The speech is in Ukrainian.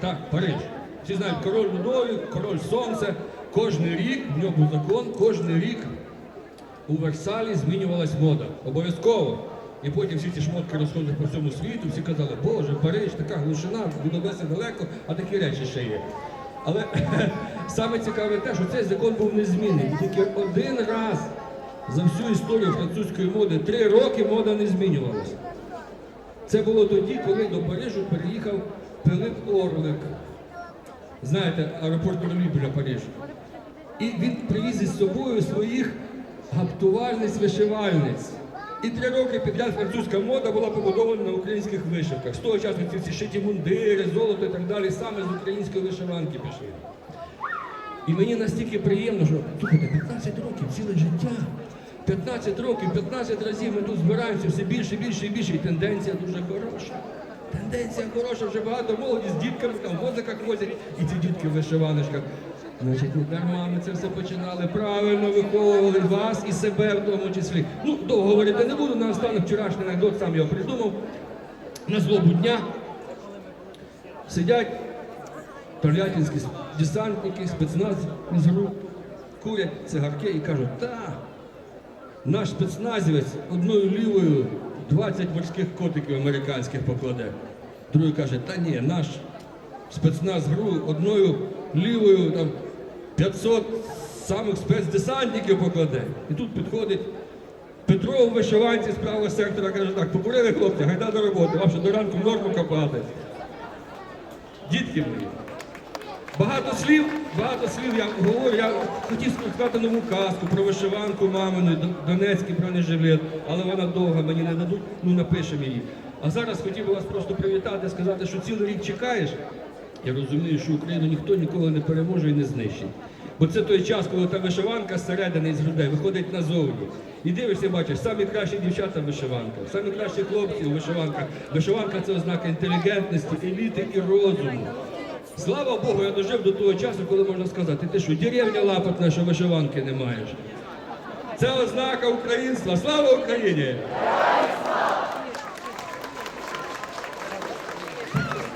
Так, Париж. Всі знають, король Людовік, король Сонце. Кожний рік, в нього був закон, кожний рік у Версалі змінювалась мода. Обов'язково. І потім всі ці шмотки розходили по всьому світу, всі казали, Боже, Париж, така глушина, від Одеси далеко, а такі речі ще є. Але саме цікаве те, що цей закон був незмінний. Тільки один раз за всю історію французької моди три роки мода не змінювалася. Це було тоді, коли до Парижу переїхав Пилип Орлик. Знаєте, аеропорт Орлі біля Парижу. І він привіз із собою своїх гаптувальниць-вишивальниць. І три роки підряд французька мода була побудована на українських вишивках. З того часу ці всі шиті мундири, золото і так далі саме з української вишиванки пішли. І мені настільки приємно, що слухайте, 15 років, ціле життя. 15 років, 15 разів ми тут збираємося все більше, більше і більше. І тенденція дуже хороша. Тенденція хороша, вже багато молоді з дітками в возиках возять, і ці дітки в вишиваночках. Значить, не дарма ми це все починали, правильно виховували вас і себе в тому числі. Ну, довго говорити не буду, на останок вчорашній анекдот сам його придумав. На злобу дня сидять тольяттинські десантники, спецназ із груп, курять цигарки і кажуть, та, наш спецназівець одною лівою 20 морських котиків американських покладе. Другий каже, та ні, наш спецназ ГРУ одною лівою там 500 самих спецдесантників покладе. І тут підходить Петро в вишиванці з правого сектора каже, так, покурили хлопці, гайда до роботи, вам ще до ранку норму копати. Дітки мої. Багато слів, багато слів я говорю. Я хотів сказати нову казку про вишиванку мамину, Донецький бронежилет, але вона довга, мені не дадуть, ну напишемо її. А зараз хотів би вас просто привітати, сказати, що цілий рік чекаєш. Я розумію, що Україну ніхто ніколи не переможе і не знищить. Бо це той час, коли та вишиванка зсередини з грудей виходить назовні. І дивишся, бачиш, самі кращі дівчата в вишиванках, самі кращі хлопці в вишиванках. Вишиванка це ознака інтелігентності, еліти і розуму. Слава Богу, я дожив до того часу, коли можна сказати, ти що, деревня лапотна, що вишиванки не маєш. Це ознака українства. Слава Україні!